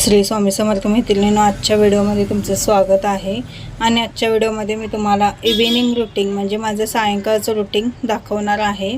श्री स्वामी समर्थ मैत्रिणींनो आजच्या व्हिडिओमध्ये तुमचं स्वागत आहे. आणि आजच्या व्हिडिओमध्ये मी तुम्हाला इव्हिनिंग रुटीन म्हणजे माझं सायंकाळचं रुटीन दाखवणार आहे.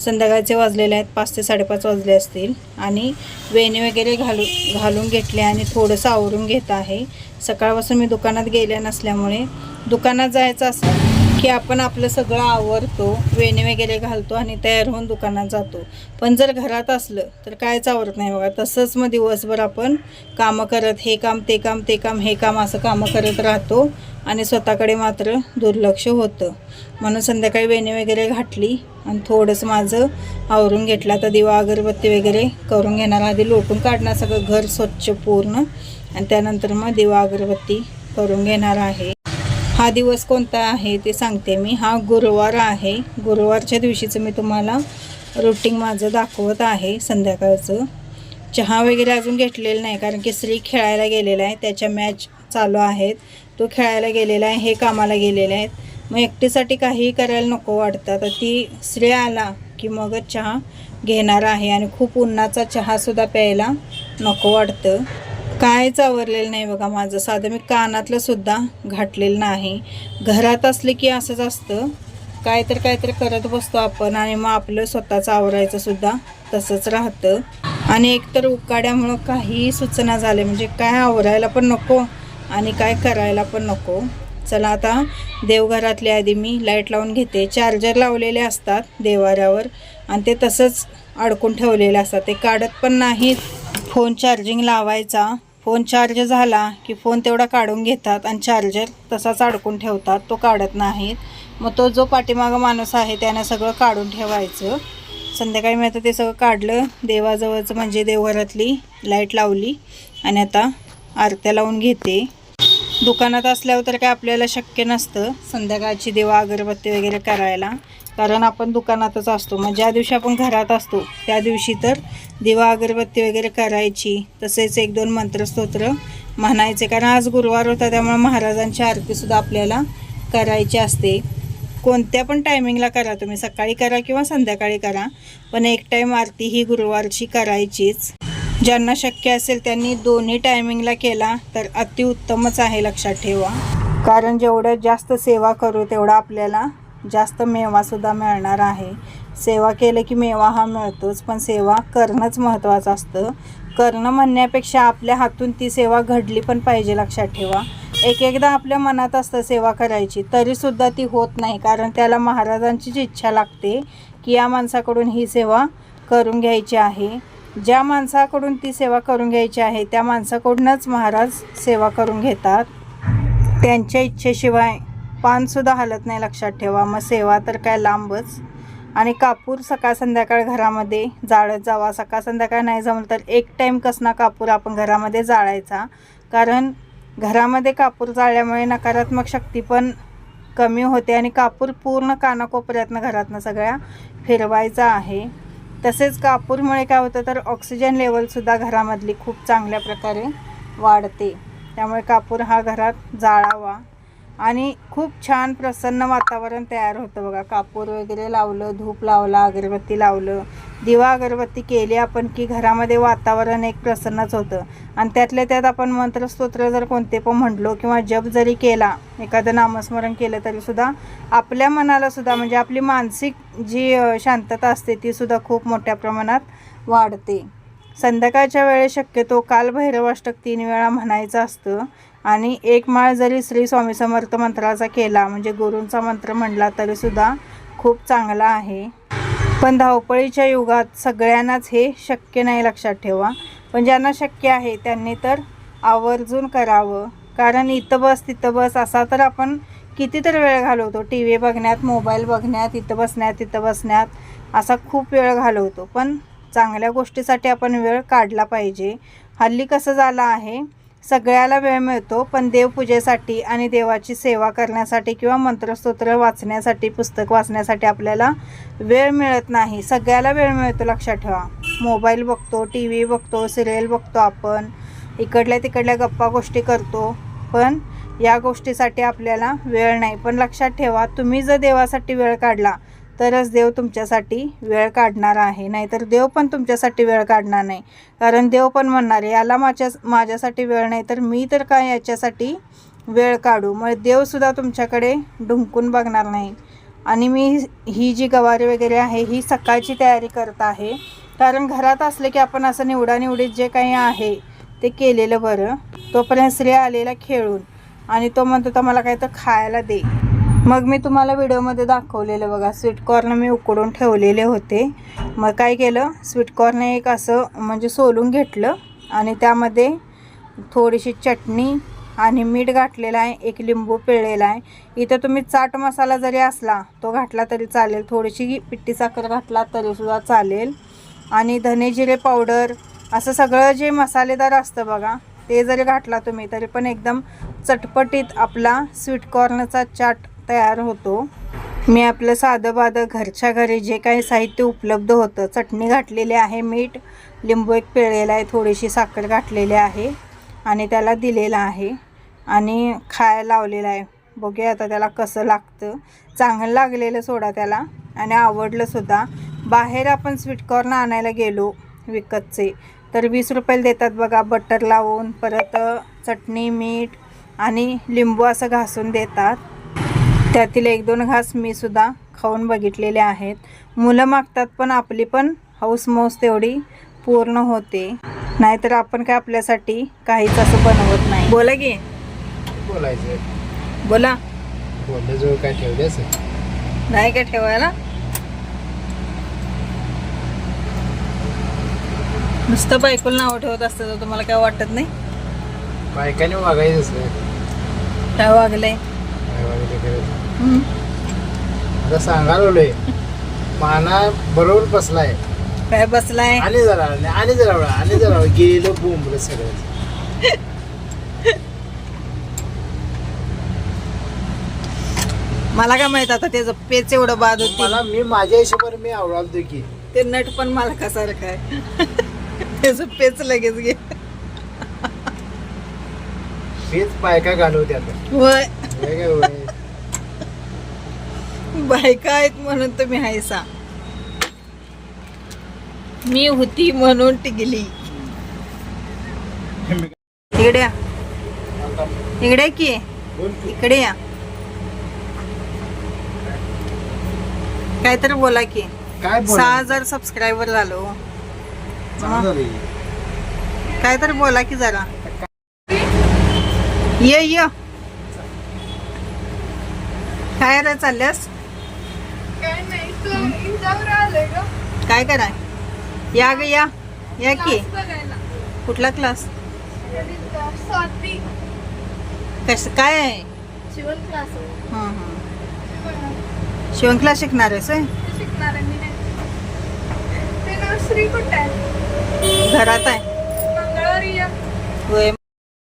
संध्याकाळचे वाजलेले आहेत पाच ते साडेपाच वाजले असतील. आणि वेणी वगैरे घालू घालून घेतले आणि थोडंसं आवरून घेत आहे. सकाळपासून मी दुकानात गेल्या नसल्यामुळे दुकानात जायचं असं की आपण आपलं सगळं आवरतो वेणी वगैरे घालतो आणि तयार होऊन दुकानात जातो. पण जर घरात असलं तर कायच आवरत नाही बघा. तसंच मग दिवसभर आपण कामं करत हे काम ते काम ते काम हे काम असं कामं करत राहतो आणि स्वतःकडे मात्र दुर्लक्ष होतं. म्हणून संध्याकाळी वेणी वगैरे घातली आणि थोडंसं माझं आवरून घेतलं. आता दिवा अगरबत्ती वगैरे करून घेणार. आधी लोटून काढणार सगळं घर स्वच्छ पूर्ण. आणि त्यानंतर मग दिवा अगरबत्ती करून घेणार आहे. हा दिवस कोणता आहे ते सांगते मी. हा गुरुवार आहे. गुरुवारच्या दिवशीचं मी तुम्हाला रुटीन माझं दाखवत आहे संध्याकाळचं. चहा वगैरे अजून घेतलेलं नाही कारण की श्री खेळायला गेलेला आहे. त्याच्या मॅच चालू आहेत. तो खेळायला गेलेला आहे हे कामाला गेलेले आहेत. मग एकटीसाठी काहीही करायला नको वाटतं. तर ती श्री आला की मगच चहा घेणार आहे आणि खूप उन्हाचा चहासुद्धा प्यायला नको वाटतं. कायच आवरलेलं नाही बघा माझं. साधं मी कानातलं सुद्धा घातलेलं नाही. घरात असले की असंच असतं. काय तर काय तर करत बसतो आपण आणि मग आपलं स्वतःचं आवरायचं सुद्धा तसंच राहतं. आणि एकतर उकाड्यामुळं काही सूचना झाले म्हणजे काय आवरायला पण नको आणि काय करायला पण नको. चला आता देवघरातले आधी मी लाइट लावून घेते. चार्जर लावलेले असतात देवाऱ्यावर आणि ते तसंच अडकून ठेवलेले असतात. ते काढत पण नाहीत. फोन चार्जिंग लावायचा. फोन चार्ज झाला की फोन तेवढा काढून घेतात आणि चार्जर तसाच अडकून ठेवतात तो काढत नाहीत. मग तो जो पाठीमागं माणूस आहे त्यानं सगळं काढून ठेवायचं. संध्याकाळी मी आता ते सगळं काढलं देवाजवळचं म्हणजे देवघरातली लाइट लावली आणि आता आरत्या लावून घेते. दुकानात असल्यावर तर काय आपल्याला शक्य नसतं संध्याकाळची देवा अगरबत्ती वगैरे करायला. कारण आपण दुकानातच असतो. मग ज्या दिवशी आपण घरात असतो त्या दिवशी तर दिवा अगरबत्ती वगैरे करायची. तसेच एक दोन मंत्रस्तोत्र म्हणायचे. कारण आज गुरुवार होता त्यामुळे महाराजांची आरतीसुद्धा आपल्याला करायची असते. कोणत्या पण टायमिंगला करा तुम्ही. सकाळी करा किंवा संध्याकाळी करा. पण एक टाईम आरती ही गुरुवारची करायचीच. ज्यांना शक्य असेल त्यांनी दोन्ही टायमिंगला केला तर अतिउत्तमच आहे लक्षात ठेवा. कारण जेवढं जास्त सेवा करू तेवढा आपल्याला जास्त मेवासुद्धा मिळणार आहे. सेवा केलं की मेवा हा मिळतोच पण सेवा करणंच महत्त्वाचं असतं. करणं म्हणण्यापेक्षा आपल्या हातून ती सेवा घडली पण पाहिजे लक्षात ठेवा. एक एकदा आपल्या मनात असतं सेवा करायची तरीसुद्धा ती होत नाही कारण त्याला महाराजांचीच इच्छा लागते की या माणसाकडून ही सेवा करून घ्यायची आहे. ज्या माणसाकडून ती सेवा करून घ्यायची आहे त्या माणसाकडूनच महाराज सेवा करून घेतात. त्यांच्या इच्छेशिवाय पानसुद्धा हलत नाही लक्षात ठेवा. मग सेवा तर काय लांबच. आणि कापूर सकाळ संध्याकाळ घरामध्ये जाळत जावा. सकाळ संध्याकाळ नाही जमलं तर एक टाईम कसना कापूर आपण घरामध्ये जाळायचा. कारण घरामध्ये कापूर जाळल्यामुळे नकारात्मक शक्ती पण कमी होते आणि कापूर पूर्ण कानाकोपऱ्यातनं घरातनं सगळ्या फिरवायचा आहे. तसेच कापूरमुळे काय होतं तर ऑक्सिजन लेवलसुद्धा घरामधली खूप चांगल्या प्रकारे वाढते. त्यामुळे कापूर हा घरात जाळावा. आणि खूप छान प्रसन्न वातावरण तयार होतं बघा. कापूर वगैरे लावलं धूप लावला अगरबत्ती लावलं. दिवा अगरबत्ती केली आपण की घरामध्ये वातावरण एक प्रसन्नच होतं. आणि त्यातल्या त्यात आपण मंत्रस्तोत्र जर कोणते पण म्हटलो किंवा जप जरी केला एखादं नामस्मरण केलं तरीसुद्धा आपल्या मनालासुद्धा म्हणजे आपली मानसिक जी शांतता असते तीसुद्धा खूप मोठ्या प्रमाणात वाढते. संध्याकाळच्या वेळेस शक्यतो कालभैरवाष्टक तीन वेळा म्हणायचं असतं. आणि एक माळ जरी श्री स्वामी समर्थ मंत्राचा केला म्हणजे गुरूंचा मंत्र म्हणला तरीसुद्धा खूप चांगला आहे. पण धावपळीच्या युगात सगळ्यांनाच हे शक्य नाही लक्षात ठेवा. पण ज्यांना शक्य आहे त्यांनी तर आवर्जून करावं. कारण इथं बस तिथं बस असा तर आपण कितीतरी वेळ घालवतो. टी व्ही बघण्यात मोबाईल बघण्यात इथं बसण्यात तिथं बसण्यात असा खूप वेळ घालवतो. पण चांगल्या गोष्टीसाठी आपण वेळ काढला पाहिजे. हल्ली कसं झालं आहे सगळ्याला वेळ मिळतो पण देवपूजेसाठी आणि देवाची सेवा करण्यासाठी किंवा मंत्रस्तोत्र वाचण्यासाठी पुस्तक वाचण्यासाठी आपल्याला वेळ मिळत नाही. सगळ्याला वेळ मिळतो लक्षात ठेवा. मोबाईल बघतो टी व्ही बघतो सिरियल बघतो आपण. इकडल्या तिकडल्या गप्पा गोष्टी करतो पण या गोष्टीसाठी आपल्याला वेळ नाही. पण लक्षात ठेवा तुम्ही जर देवासाठी वेळ काढला तरच देव तुमच्यासाठी वेळ काढणार आहे. नाहीतर देव पण तुमच्यासाठी वेळ काढणार नाही. कारण देव पण म्हणणार आहे याला माझ्या माझ्यासाठी वेळ नाही तर मी तर काय याच्यासाठी वेळ काढू? मग देवसुद्धा तुमच्याकडे ढुंकून बघणार नाही. आणि मी ही जी गवारी वगैरे आहे ही सकाळची तयारी करत आहे. कारण घरात असले की आपण असं निवडानिवडीत जे काही आहे ते केलेलं बरं. तोपर्यंत स्त्री आलेला खेळून. आणि तो म्हणतो तर मला काही तर खायला दे. मग मी तुम्हाला व्हिडिओमध्ये दाखवलेलं बघा स्वीटकॉर्न मी उकडून ठेवलेले होते. मग काय केलं स्वीटकॉर्न एक असं म्हणजे सोलून घेतलं आणि त्यामध्ये थोडीशी चटणी आणि मीठ घातलेलं आहे एक लिंबू पिळलेला आहे. इथं तुम्ही चाट मसाला जरी असला तो घातला तरी चालेल. थोडीशी पिट्टी साखर घातला तरीसुद्धा चालेल. आणि धने जिरे पावडर असं सगळं जे मसालेदार असतं बघा ते जरी घातला तुम्ही तरी पण एकदम चटपटीत आपला स्वीटकॉर्नचा चाट तयार होतो. मी आपलं साधं बाधं घरच्या घरी जे काही साहित्य उपलब्ध होतं चटणी घातलेली आहे मीठ लिंबू एक पिळलेला आहे थोडीशी साखर घातलेली आहे आणि त्याला दिलेलं आहे आणि खायला लावलेलं आहे. बघूया आता त्याला कसं लागतं. चांगलं लागलेलं सोडा त्याला आणि आवडलंसुद्धा बाहेर आपण स्वीटकॉर्न आणायला गेलो विकतचे तर वीस रुपयाला देतात बघा बटर लावून परत चटणी मीठ आणि लिंबू असं घासून देतात. त्यातील एक दोन घास मी सुद्धा खाऊन बघितलेले आहेत. मुलं मागतात पण आपली पण हौस मौस तेवढी पूर्ण होते. नाहीतर आपण काय आपल्यासाठी काहीच असं बनवत नाही. बोला की. बोलायचं बोला. बोलण्याजवळ काय ठेवले नाही का ठेवायला? नुसतं बायकोला नावं ठेवत असतं तुम्हाला काय वाटत नाही? बायकाने वागायचं काय वागलंय काय वागायचं करायचं हम्म. आता सांगायला लागलोय माना बरोबर बसलाय. काय बसलाय? आणि जरा आणि जरा आणि जरा. गेलं बोंबलं सगळं. मला काय माहीत आता त्याचं पेच एवढं बाद होती. मला मी माझ्या हिशोबाने मी आवडालतो की. ते नट पण मला कसारखं आहे त्याचं पेच लगेच घे. हेच बायका घालवते आता वय हे काय होय? बायका आहेत म्हणून तुम्ही हायसा. मी होती म्हणून टिकली. इकडे या. इकडे की. इकडे या. काहीतरी बोला की. काय बोल? सहा हजार सबस्क्रायबर झालो. काहीतरी बोला की जरा. ये ये. काय रे चालल्यास काय नाही तू इंस्टावर आलंय का काय कराय? या ग या. या की. कुठला क्लास कस काय आहे? शिवण क्लास हं, हं. शिकणार आहेस घरात आहे.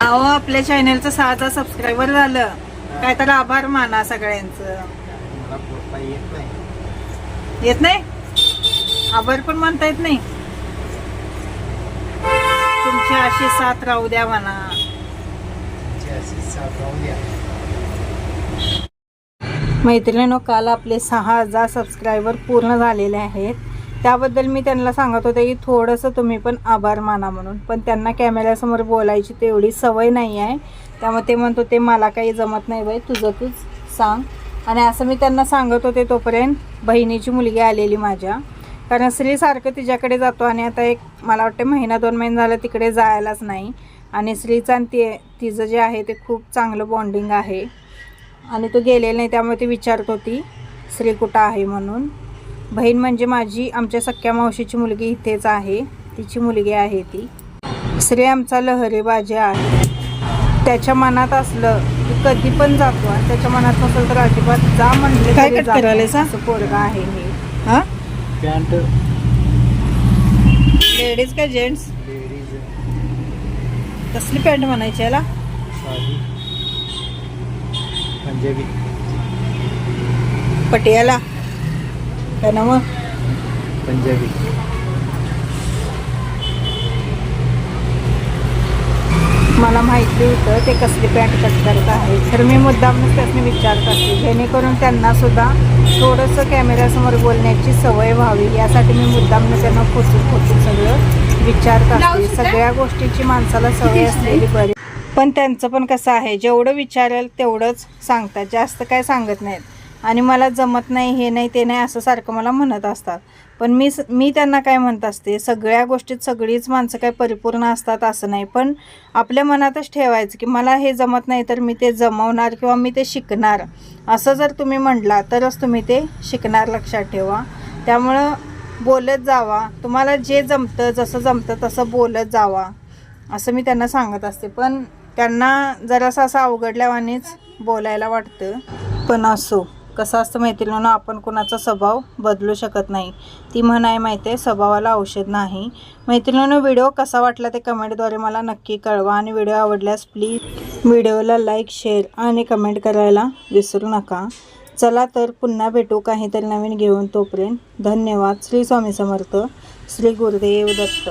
अहो आपल्या चॅनलचं सहा हजार सबस्क्रायबर झालं. काय तर आभार माना सगळ्यांचं. येत नाही? आभार पण मानता येत नाही. तुमची अशी साथ राहू द्या म्हणा. मैत्रिणीनो काल आपले सहा हजार सबस्क्रायबर पूर्ण झालेले आहेत. त्याबद्दल मी त्यांना सांगत होते की थोडंसं तुम्ही पण आभार माना म्हणून. पण त्यांना कॅमेऱ्यासमोर बोलायची तेवढी सवय नाही आहे त्यामुळे ते म्हणत होते मला काही जमत नाही बाई तुझं तूच सांग. आणि असं मी त्यांना सांगत होते तोपर्यंत बहिणीची मुलगी आलेली माझ्या. कारण श्रीसारखं तिच्याकडे जातो आणि आता एक मला वाटतं महिना दोन महिने झालं तिकडे जायलाच नाही. आणि श्रीचं आणि ती तिचं जे आहे ते खूप चांगलं बॉन्डिंग आहे. आणि तो गेलेला नाही त्यामुळे ती विचारत होती श्री कुठं आहे म्हणून? बहीण म्हणजे माझी आमच्या सख्या मावशीची मुलगी इथेच आहे. तिची मुलगी आहे ती. श्री आमचा लहरेबाजी आहे. त्याच्या मनात असलं कधी पण जातो आणि त्याच्या मनात नसेल तर अजिबात जा म्हणले काय कट. करायलायस, हा? पोरगा आहे हे. हा? पॅन्ट. लेडीज का जेंट्स लेडीज कसली पॅन्ट म्हणायची याला? पंजाबी. पटियाला. काय ना मग? पंजाबी. मला माहिती होतं ते कसली पॅन्ट कट करत आहे. तर मी मुद्दामच त्यासनी विचारत असते जेणेकरून त्यांना सुद्धा थोडंसं कॅमेऱ्यासमोर बोलण्याची सवय व्हावी. यासाठी मी मुद्दामनं त्यांना खोचून खोचून सगळं विचारत असते? सगळ्या गोष्टीची माणसाला सवय असलेली बरी. पण त्यांचं पण कसं आहे जेवढं विचारेल तेवढंच सांगतात. जास्त काय सांगत नाहीत. आणि मला जमत नाही हे नाही ते नाही असं सारखं मला म्हणत असतात. पण मी स- मी त्यांना काय म्हणत असते सगळ्या गोष्टीत सगळीच माणसं काय परिपूर्ण असतात असं नाही. पण आपल्या मनातच ठेवायचं की मला हे जमत नाही तर मी ते जमवणार किंवा मी ते शिकणार. असं जर तुम्ही म्हटला तरच तुम्ही ते शिकणार लक्षात ठेवा. त्यामुळं बोलत जावा. तुम्हाला जे जमतं जसं जमतं तसं बोलत जावा. असं मी त्यांना सांगत असते. पण त्यांना जरासं असं अवघडल्यावानीच बोलायला वाटतं. पण असो. कसं असतं मैत्रिणीनं आपण कुणाचा स्वभाव बदलू शकत नाही. ती म्हण आहे माहिती आहे स्वभावाला औषध नाही. मैत्रिणीनं व्हिडिओ कसा वाटला ते कमेंटद्वारे मला नक्की कळवा आणि व्हिडिओ आवडल्यास प्लीज व्हिडिओला लाईक शेअर आणि कमेंट करायला विसरू नका. चला तर पुन्हा भेटू काहीतरी नवीन घेऊन तोपर्यंत. धन्यवाद. श्री स्वामी समर्थ. श्री गुरुदेव दत्त.